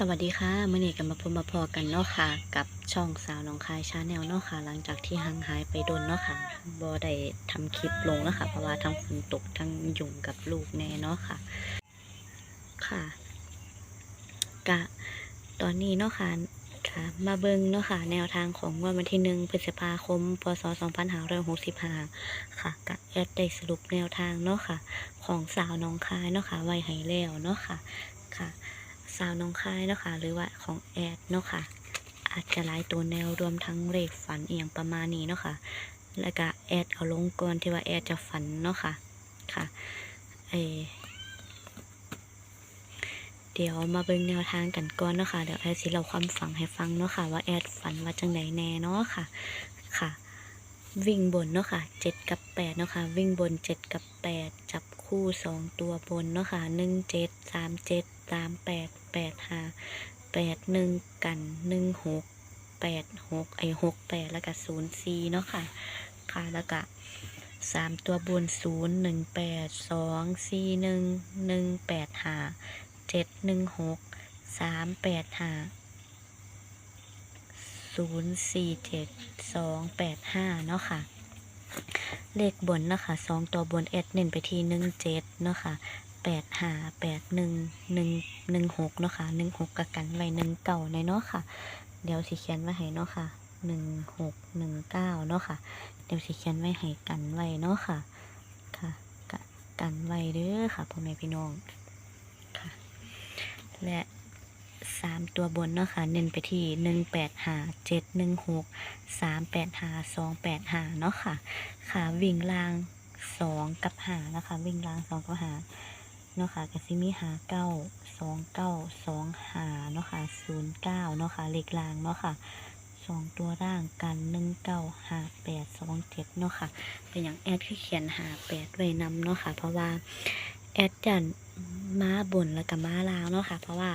สวัสดีค่ะมื่อนี้กันมาพบมาพอกันเนาะค่ะ กับช่องสาวน้องคายชาแนลเนาะค่ะ หลังจากที่ห่างหายไปโดนเนาะค่ะบ่ได้ทำคลิปลงเนาะค่ะ เพราะว่าทั้งฝนตกทั้งยุ่งกับลูกแน่เนาะค่ะ ค่ะ กะ ตอนนี้เนาะค่ะค่ะ มาเบิ่งเนาะค่ะ แนวทางของวดวันที่หนึ่งพฤษภาคม พศ 2565 ค่ะกะแอดได้สรุปแนวทางเนาะค่ะ ของสาวน้องคายเนาะค่ะ ไว้ให้แล้วเนาะค่ะ ค่ะ สาวน้องคายเนาะค่ะหรือว่าของแอดเนาะค่ะ อาจจะหลายตัวแนวรวมทั้งเลขฝันเอียงประมาณนี้เนาะค่ะ แล้วก็แอดเอาลงก่อนที่ว่าแอดจะฝันเนาะค่ะค่ะเออเดี๋ยวมาเบิ่งแนวทางกันก่อนเนาะค่ะเดี๋ยวแอดสิเราความฝังให้ฟังเนาะค่ะ ว่าแอดฝันว่าจังไหนแน่เนาะค่ะค่ะ วิ่งบนเนาะค่ะเจ็ดกับแปดเนาะค่ะ วิ่งบนเจ็ดกับแปดจับ คู่สองตัวบนเนาะค่ะหนึ่งเจ็ดสามเจ็ดสามแปดแปดห้าแปดหนึ่งกันหนึ่งหกแปดหกไอหกแปดแล้วก็ศูนย์สี่เนาะค่ะ ค่ะแล้วก็สามตัวบนศูนย์หนึ่งแปดสองสี่หนึ่งหนึ่งแปดห้าเจ็ดหนึ่งหกสามแปดห้าศูนย์สี่เจ็ดสองแปดห้าเนาะค่ะ เลขบนเนาะคะสองตัวบนแอดเน้นไปที่หนึ่งเจ็ดเนาะค่ะแปดห้าแปดหนึ่งหนึ่งหนึ่งหกเนาะค่ะหนึ่งหกกับกันไว้หนึ่งเก่าในเนาะค่ะ เดี๋ยวสิเขียนไว้ให้เนาะค่ะหนึ่งหกหนึ่งเก้าเนาะค่ะ เดี๋ยวสิเขียนไว้ให้กันไว้เนาะค่ะ ค่ะกันไว้เด้อค่ะพ่อแม่พี่น้องค่ะ และามตัวบนเนาะค่ะ เน้นไปที่หนึ่งแปดหาเจ็ดหนึ่งหกสามแปดหาสองแปดหาเนาะค่ะ ค่ะวิ่งล่างสองกับหานะคะ วิ่งล่างสองกับหาเนาะค่ะกสิมีหาเก้าสองเก้าสองหาเนาะค่ะศูนย์เก้าเนาะค่ะเลขล่างเนาะค่ะสองตัวร่างกันหนึ่งเก้าหาแปดสองเจ็ดเนาะค่ะ เป็นอย่างแอดที่เขียนหาแปดไว้นำเนาะค่ะ เพราะว่าแอดจันม้าบนแล้วกับม้าลางเนาะค่ะ เพราะว่า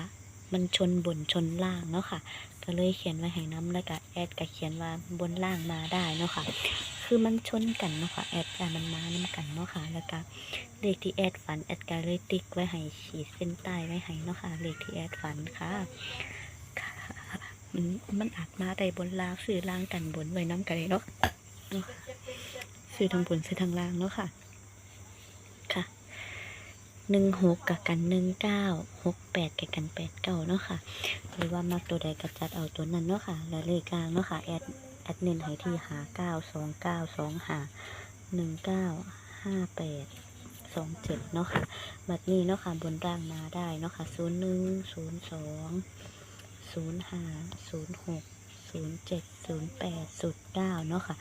มันชนบนชนล่างเนาะค่ะ ก็เลยเขียนไว้ให้น้ำแล้วก็แอดก็เขียนว่าบนล่างมาได้เนาะค่ะ คือมันชนกันเนาะค่ะแอดแต่มันมาน้ากันเนาะค่ะ แล้วก็เลขที่แอดฝันแอดก็เลยติ๊กไว้ให้ขีดเส้นใต้ไว้ให้เนาะค่ะเลขที่แอดฝันค่ะมันมันอาจมาได้บนล่างสื่อล่างกันบนไว้น้ำกันเลยเนาะสื่อทางบนสื่อทางล่างเนาะคะค่ะ หนึ่งหกกับกันหนึ่งเก้าหกแปดกับกันแปดเก้าเนาะค่ะ หรือว่ามักตัวใดก็จัดเอาตัวนั้นเนาะค่ะ แล้วเลขกลางเนาะค่ะแอดแอดเน้นให้ที่หาเก้าสองเก้าสองหาหนึ่งเก้าห้าแปดสองเจ็ดเนาะค่ะบัดนี้เนาะค่ะบนร่างมาได้เนาะค่ะศูนย์หนึ่งศูนย์สองศูนย์ห้าศูนย์หกศูนย์เจ็ดศูนย์แปดศูนย์เก้าเนาะค่ะ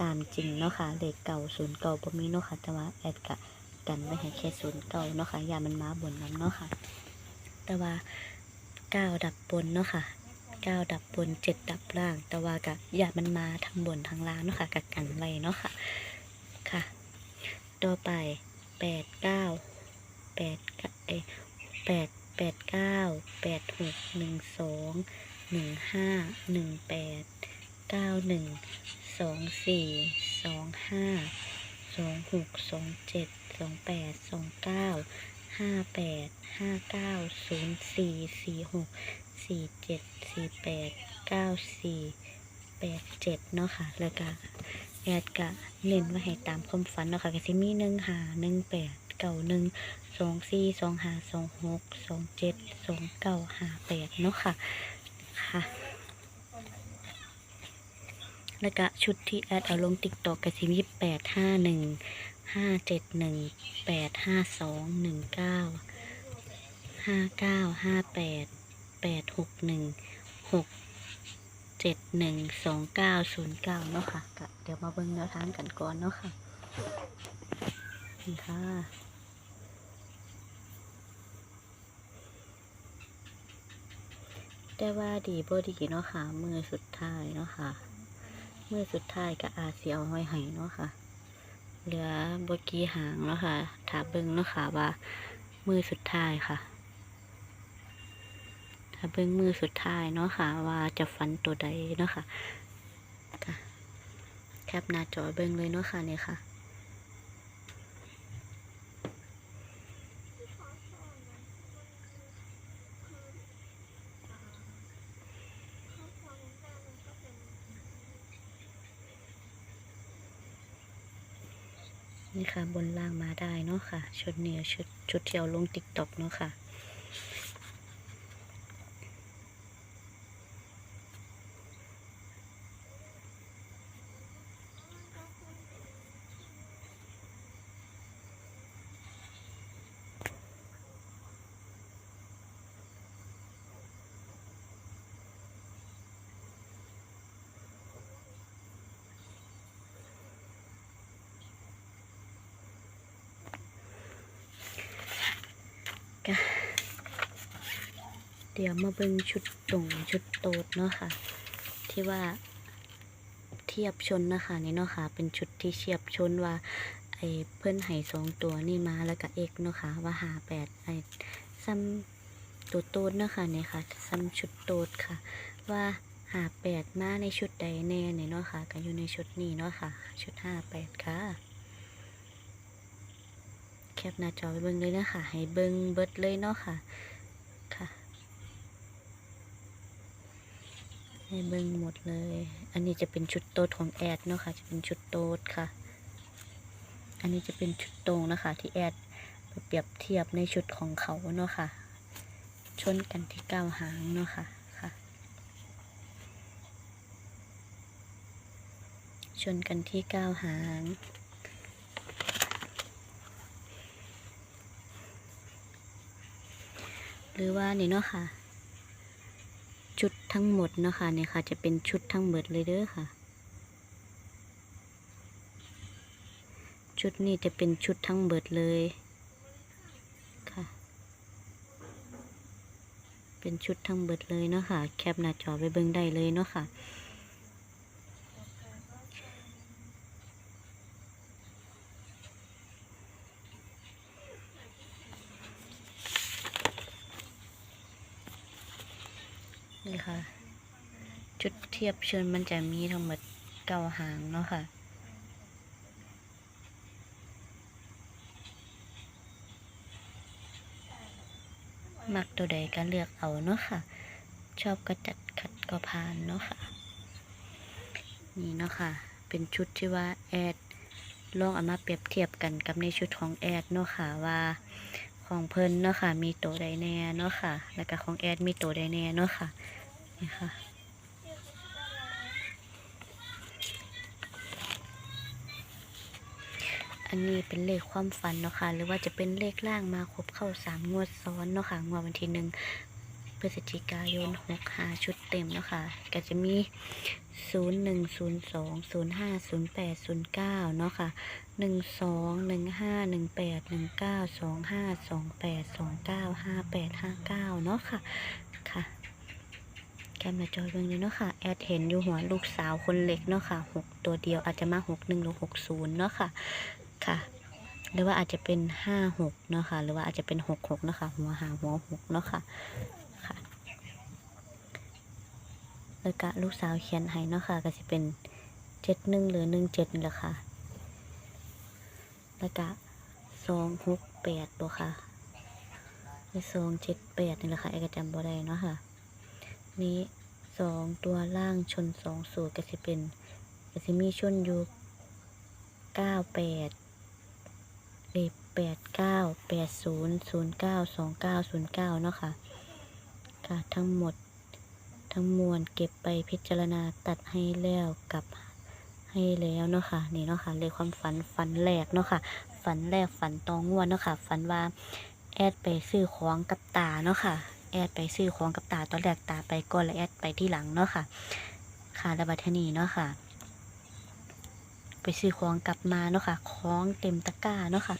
ตามจริงเนาะค่ะเลขเก่าศูนย์เก่าบ่มีเนาะค่ะแต่ว่าแอดกะ กันไว้ให้แค่ศูนย์เก่าเนาะค่ะยามันมาบนน้ำเนาะค่ะ แต่ว่าเก้าดับบนเนาะค่ะเก้าดับบนเจ็ดดับล่าง แต่ว่ากะอย่ามันมาทั้งบนทั้งล่างเนาะค่ะกักกันไว้เนาะค่ะค่ะ ต่อไปแปดเก้าแปดเอแปดแปดเก้าแปดหกหนึ่งสองหนึ่งห้าหนึ่งแปดเก้าหนึ่งสองสี่สองห้าสองหกสองเจ็ด สองแปดสองเก้าห้าแปดห้าเก้าศูนย์สี่สี่หกสี่เจ็ดสี่แปดเก้าสี่แปดเจ็ดเนาะค่ะ แล้วก็แอดกะเน้นไว้ให้ตามความฝันเนาะค่ะก็สิมีหนึ่งหาหนึ่งแปดเก้าหนึ่งสองสี่สองหาสองหกสองเจ็ดสองเก้าหาแปดเนาะค่ะค่ะแล้วก็ชุดที่แอดเอาลงติ๊กตอกกระสิมีแปดห้าหนึ่ง ห้าเจ็ดหนึ่งแปดห้าสองหนึ่งเก้าห้าเก้าห้าแปดแปดหกหนึ่งหกเจ็ดหนึ่งสองเก้าศูนย์เก้าเนาะค่ะก็เดี๋ยวมาเบิ่งแนวทางกันก่อนเนาะค่ะนี่ค่ะแต่ว่าดีบ่ดีเนาะค่ะมือสุดท้ายเนาะค่ะมือสุดท้ายก็อาจสิเอาไว้ให้เนาะค่ะ เหลือบกี้หางแล้วค่ะถาเบิงเนาะค่ะว่า มือสุดท้ายค่ะถาเบิงมือสุดท้ายเนาะค่ะ ว่าจะฟันตัวใดเนาะค่ะแคปหน้าจอเบิงเลยเนาะค่ะเนี่ยค่ะ ค่ะบนล่างมาได้เนาะค่ะ ชุดเนี้ยชุดชุดเที่ยวลงติ๊กต็อกเนาะค่ะ เดี๋ยวมาเบิ่งชุดตรงชุดโตดเนาะค่ะ ที่ว่าเทียบชนนะคะนี่เนาะค่ะ เป็นชุดที่เทียบชนว่าไอ้เพิ่นไห้สองตัวนี่มาแล้วก็เอกเนาะค่ะ ว่าหาแปดไอ้ซ้ำตัวโตดเนาะค่ะนี่ค่ะซ้ำชุดโตดค่ะ ว่าหาแปดมาในชุดใดแน่เนี่ยเนาะค่ะ ก็อยู่ในชุดนี้เนาะค่ะ ชุดห้าแปดค่ะแคปหน้าจอไปเบิ่งเลยนะคะให้เบิ่งเบิดเลยเนาะค่ะ ค่ะ ให้เบิ่งหมดเลย อันนี้จะเป็นชุดโต๊ดของแอดเนาะค่ะ จะเป็นชุดโต๊ดค่ะ อันนี้จะเป็นชุดตรงนะคะ ที่แอดไปเปรียบเทียบในชุดของเขาเนาะค่ะ ชนกันที่เก้าหางเนาะค่ะค่ะ ชนกันที่เก้าหางหรือว่านี่เนาะค่ะ ทั้งหมดเนาะค่ะเนี่ยค่ะ จะเป็นชุดทั้งหมดเลยเด้อค่ะ ชุดนี้จะเป็นชุดทั้งหมดเลยค่ะ เป็นชุดทั้งหมดเลยเนาะค่ะ แคปหน้าจอไปเบิ่งได้เลยเนาะค่ะ นี่ค่ะ จุดเทียบเชิญมันจะมีทั้งหมดเก้าหางเนาะค่ะ มักตัวใดก็เลือกเอาเนาะค่ะ ชอบก็จัดขัดก็ผ่านเนาะค่ะ นี่เนาะค่ะ เป็นชุดที่ว่าแอดลองเอามาเปรียบเทียบกันกับในชุดของแอดเนาะค่ะว่าของเพิ่นเนาะค่ะ มีตัวใดแน่เนาะค่ะ แล้วก็ของแอดมีตัวใดแน่เนาะค่ะนี่ค่ะ อั นนี้เป็นเลขความฝันเนาะค่ะ หรือว่าจะเป็นเลขล่างมาครบเข้าสามงวดซ้อนเนาะค่ะงวดวันที่หนึ่งพฤศจิกายนหกหาชุดเต็มเนาะค่ะ ก็จะมีศูนย์หนึ่งศูนย์สองศูนย์ห้าศูนย์แปดศูนย์เก้าเนาะค่ะหนึ่งสองหนึ่งห้าหนึ่งแปดหนึ่งเก้าสองห้าสองแปดสองเก้าห้าแปดห้าเก้าเนาะค่ะ ค่ะแกมมาจอยเบิ่งเลยเนาะค่ะ แอดเห็นอยู่หัวลูกสาวคนเล็กเนาะค่ะหกตัวเดียวอาจจะมาหกหนึ่งหรือหกศูนย์เนาะค่ะ ค่ะ หรือว่าอาจจะเป็นห้าหกเนาะค่ะ หรือว่าอาจจะเป็นหกหกเนาะค่ะ หัวหางหัวหกเนาะค่ะ ค่ะแล้วก็ลูกสาวเขียนให้เนาะค่ะ ก็จะเป็นเจ็ดหนึ่งหรือหนึ่งเจ็ดนี่แหละค่ะ แล้วก็สองหกแปดตัวค่ะหรือสองเจ็ดแปดนี่แหละค่ะไอ้กระจำบ่ได้เนาะค่ะ นี้สองตัวล่างชนสองสูตรก็จะเป็นก็จะมีชนอยู่เก้าแปด เอแปดเก้าแปดศูนย์ศูนย์เก้าสองเก้าศูนย์เก้าเนาะค่ะ ค่ะทั้งหมดทั้งมวลเก็บไปพิจารณาตัดให้แล้วกับให้แล้วเนาะค่ะนี่เนาะค่ะเลยความฝันฝันแรกเนาะค่ะ ฝันแรกฝันตองงวดเนาะค่ะ ฝันว่าแอดไปซื้อของกับตาเนาะค่ะ แอดไปซื้อของกับตาตอนแรกตาไปก่อนแล้วแอดไปที่หลังเนาะค่ะค่ะแล้วบัดเทนีเนาะค่ะ ไปซื้อของกลับมาเนาะค่ะ ของเต็มตะกร้าเนาะค่ะ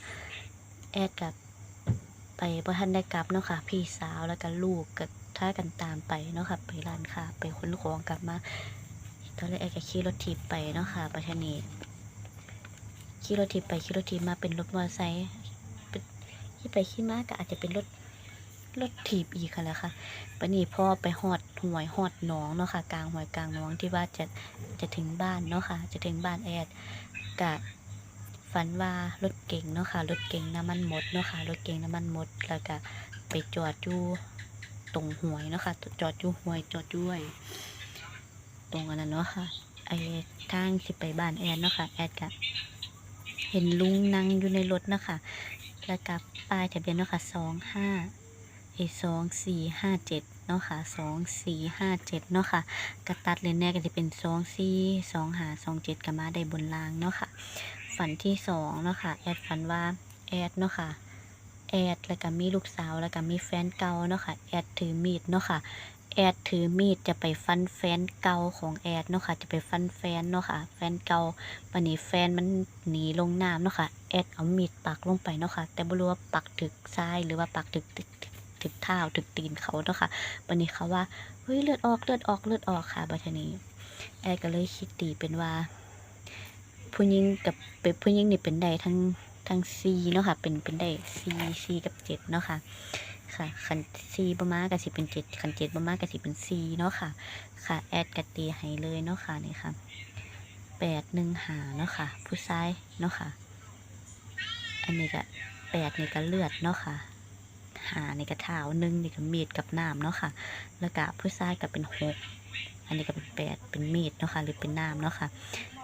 แอดกับไปพอท่านได้กลับเนาะค่ะ พี่สาวแล้วก็ลูกก็ท้ากันตามไปเนาะค่ะ ไปร้านค้าไปขนของกลับมา ตอนแรกแอดก็ขี่รถถีบไปเนาะค่ะบัดเทอนีขี่รถถีบไปขี่รถถีบมาเป็นรถมอเตอร์ไซค์ขี่ไปขี่มาก็อาจจะเป็นรถ รถถีบอีกค่ะแล้วค่ะปนี้พ่อไปหอดหวยหอดหนองเนาะค่ะ กลางหวยกลางหนองที่ว่าจะจะถึงบ้านเนาะค่ะ จะถึงบ้านแอดกะฝันว่ารถเก่งเนาะค่ะ รถเก่งน้ำมันหมดเนาะค่ะ รถเก่งน้ำมันหมด แล้วก็ไปจอดอยู่ตรงหวยเนาะค่ะ จอดอยู่หวยจอดด้วย ตรงอันนั้นเนาะค่ะ ไอ้ทางสิไปบ้านแอดเนาะค่ะ แอดกะเห็นลุงนั่งอยู่ในรถเนาะคะ แล้วกับป้ายทะเบียนเนาะค่ะสองห้า เอสองสี่ห้าเจ็ดเนาะค่ะสองสี่ห้าเจ็ดเนาะค่ะกระตัดเลยแน่ก็จะเป็นสองสี่สองหาสองเจ็ดกับมาได้บนรางเนาะค่ะ ฝันที่สองเนาะค่ะ แอดฝันว่าแอดเนาะค่ะแอดแล้วก็มีลูกสาวแล้วก็มีแฟนเก่าเนาะค่ะแอดถือมีดเนาะค่ะแอดถือมีดจะไปฟันแฟนเก่าของแอดเนาะค่ะ จะไปฟันแฟนเนาะค่ะ แฟนเก่าวันนี้แฟนมันหนีลงน้ำเนาะค่ะแอดเอามีดปักลงไปเนาะค่ะ แต่ไม่รู้ว่าปักถึกซ้ายหรือว่าปักถึก ถึกถึกถึกเท้าถึกตีนเขาเนาะค่ะวันนี้เขาว่าเฮ้ยเลือดออกเลือดออกเลือดออกค่ะบัดนี้แอดก็เลยคิดตีเป็นว่า ผู้หญิงกับเป็นผู้หญิงนี่เป็นได้ทั้งทั้งซีเนาะค่ะ เป็นเป็นได้ซีซีกับเจ็ดเนาะค่ะค่ะคันซีประมาณก็สิเป็นเจ็ดคันเจ็ดประมาณก็สิเป็นซีเนาะค่ะ ค่ะแอดกตีให้เลยเนาะค่ะนี่ค่ะแปดหนึ่งหาเนาะค่ะ ผู้ชายเนาะค่ะ อันนี้ก็แปดนี่ก็เลือดเนาะค่ะ หาในก็เท้าหนึ่งนี่ก็มีดกับน้ำเนาะค่ะ แล้วก็ผู้ชายก็เป็นหกอันนี้ก็เป็นแปดเป็นมีดเนาะค่ะหรือเป็นน้ำเนาะค่ะ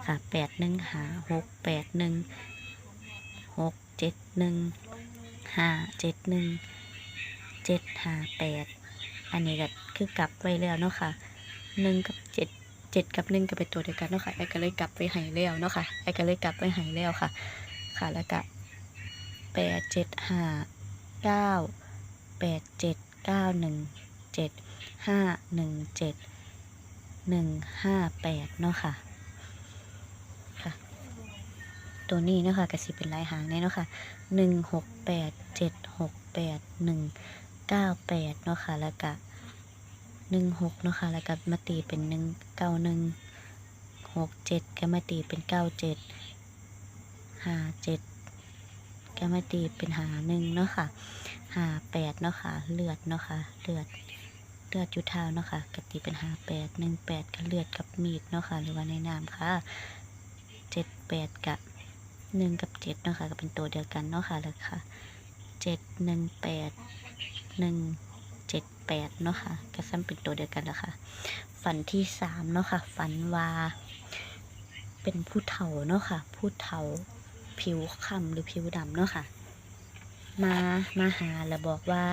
ค่ะแปดหนึ่งหาหกแปดหนึ่งหกเจ็ดหนึ่งห้าเจ็ดหนึ่งเจ็ดห้าแปดอันนี้ก็คือกลับไว้แล้วเนาะค่ะหนึ่งกับเจ็ดเจ็ดกับหนึ่งก็เป็นตัวเดียวกันเนาะค่ะไอ้ก็เลยกลับไปหายแล้วเนาะค่ะไอ้ก็เลยกลับไปหายแล้วค่ะ ค่ะแล้วก็แปดเจ็ดห้าเก้า แปดเจ็ดเก้าหนึ่งเจ็ดห้าหนึ่งเจ็ดหนึ่งห้าแปดเนาะค่ะ ค่ะ ตัวนี้เนาะค่ะกระสิเป็นลายหางเนี่ยเนาะค่ะหนึ่งหกแปดเจ็ดหกแปดหนึ่งเก้าแปดเนาะค่ะ แล้วก็หนึ่งหกเนาะค่ะ แล้วก็มาตีเป็นหนึ่งเก้าหนึ่งหกเจ็ดก็มาตีเป็นเก้าเจ็ดห้าเจ็ดก็มาตีเป็นหาหนึ่งเนาะค่ะ หาแปดเนาะค่ะ เลือดเนาะค่ะ เลือด เลือดอยุเท้าเนาะค่ะกตีเป็นหาแปดหนึ่งแปดก็เลือดกับมีดเนาะค่ะ หรือว่าในน้ำค่ะเจ็ดแปดกับหนึ่งกับเจ็ดเนาะค่ะก็เป็นตัวเดียวกันเนาะค่ะเลยค่ะเจ็ดหนึ่งแปดหนึ่งเจ็ดแปดเนาะค่ะก็ซ้ำเป็นตัวเดียวกันแล้วค่ะ ฝันที่สามเนาะค่ะ ฝันว่าเป็นผู้เฒ่าเนาะค่ะ ผู้เฒ่าผิวคล้ำหรือผิวดำเนาะค่ะ มามาหาแล้วบอกว่า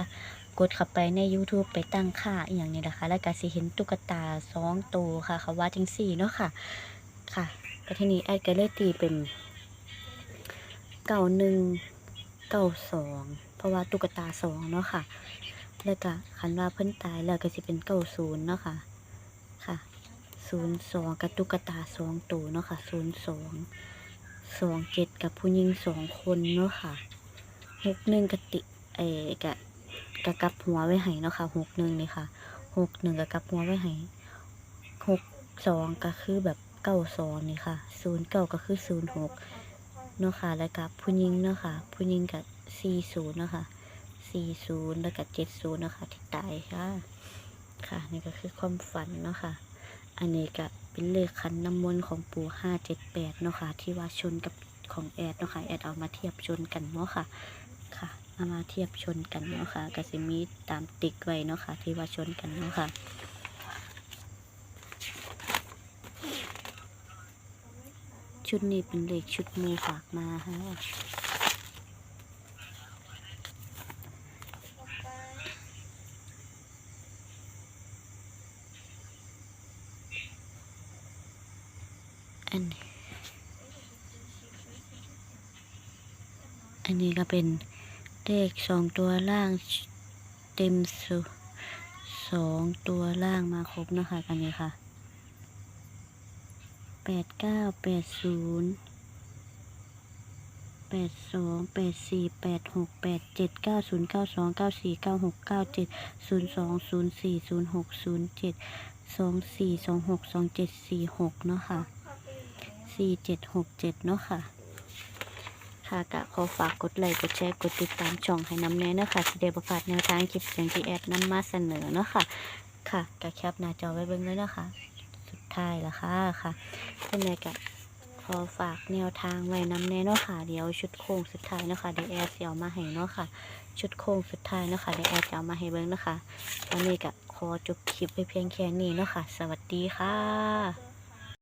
กดเข้าไปใน YouTube ไปตั้งค่าอหย่างนี้นะคะ แล้วก็สิเห็นตุ๊กตาสองตัวค่ะเขาว่าจังสี่เนาะค่ะ ค่ะก็ทีนี้แอดก็เลยตีเป็นเก่าหนึ่งเก่าสองเพราะว่าตุ๊กตาสองเนาะค่ะ แล้วก็คันว่าเพิ่นตายแล้วก็สิเป็นเก่าศูนย์เนาะค่ะ ค่ะศูนย์สองกับตุ๊กตาสองตัวเนาะค่ะศูนย์สองสองเจ็ดกับผู้หญิงสองคนเนาะค่ะ หกหนึ่งกติเออกะกะกับหัวไว้ให้เนาะค่ะหกหนึ่งนี่ค่ะหกหนึ่งกะกับหัวไว้ให้หกสองก็คือแบบเก้าสองนี่ค่ะศูนย์เก้าก็คือศูนย์หกเนาะค่ะแล้วกับผู้หญิงเนาะค่ะผู้หญิงกับ40เนาะค่ะ40แล้วกับ70เนาะค่ะที่ตายค่ะ ค่ะ นี่ก็คือความฝันเนาะค่ะ อันนี้ก็เป็นเลขคันน้ำมนต์ของปู่578เนาะค่ะที่ว่าชนกับของแอดเนาะค่ะแอดเอามาเทียบชนกันเนาะค่ะ เอามาเทียบชนกันเนาะค่ะก็สิมีตามติ๊กไว้เนาะค่ะ ที่ว่าชนกันเนาะค่ะชุดนี้เป็นเลขชุดมือฝากมาค่ะอันนี้อันนี้ก็เป็น เลขสองตัวล่างเต็มสุสองตัวล่างมาครบนะคะอันนี้ค่ะแปดเก้าแปดศูนย์แปดสองแปดสี่แปดหกแปดเจ็ดเก้าศูนย์เก้าสองเก้าสี่เก้าหกเก้าเจ็ดศูนย์สองศูนย์สี่ศูนย์หกศูนย์เจ็ดสองสี่สองหกสองเจ็ดสี่หกเนาะค่ะสี่เจ็ดหกเจ็ดเนาะค่ะ ค่ะกะขอฝากกดไลค์กดแชร์กดติดตามช่องให้น้ำแน่เนาะค่ะที่ได้ประกาศแนวทางคลิปเสียงที่แอดนำมาเสนอเนาะค่ะ ค่ะกะแคปหน้าจอไว้เบิ่งเลยเนาะค่ะ สุดท้ายละค่ะค่ะเป็นไงกะขอฝากแนวทางไว้น้ำแน่เนาะค่ะ เดี๋ยวชุดโค้งสุดท้ายเนาะค่ะเดี๋ยวแอดจะเอามาให้เนาะค่ะ ชุดโค้งสุดท้ายเนาะค่ะเดี๋ยวแอดจะเอามาให้เบิ่งเนาะค่ะตอนนี้กะขอจบคลิปไว้เพียงแค่นี้เนาะค่ะ สวัสดีค่ะ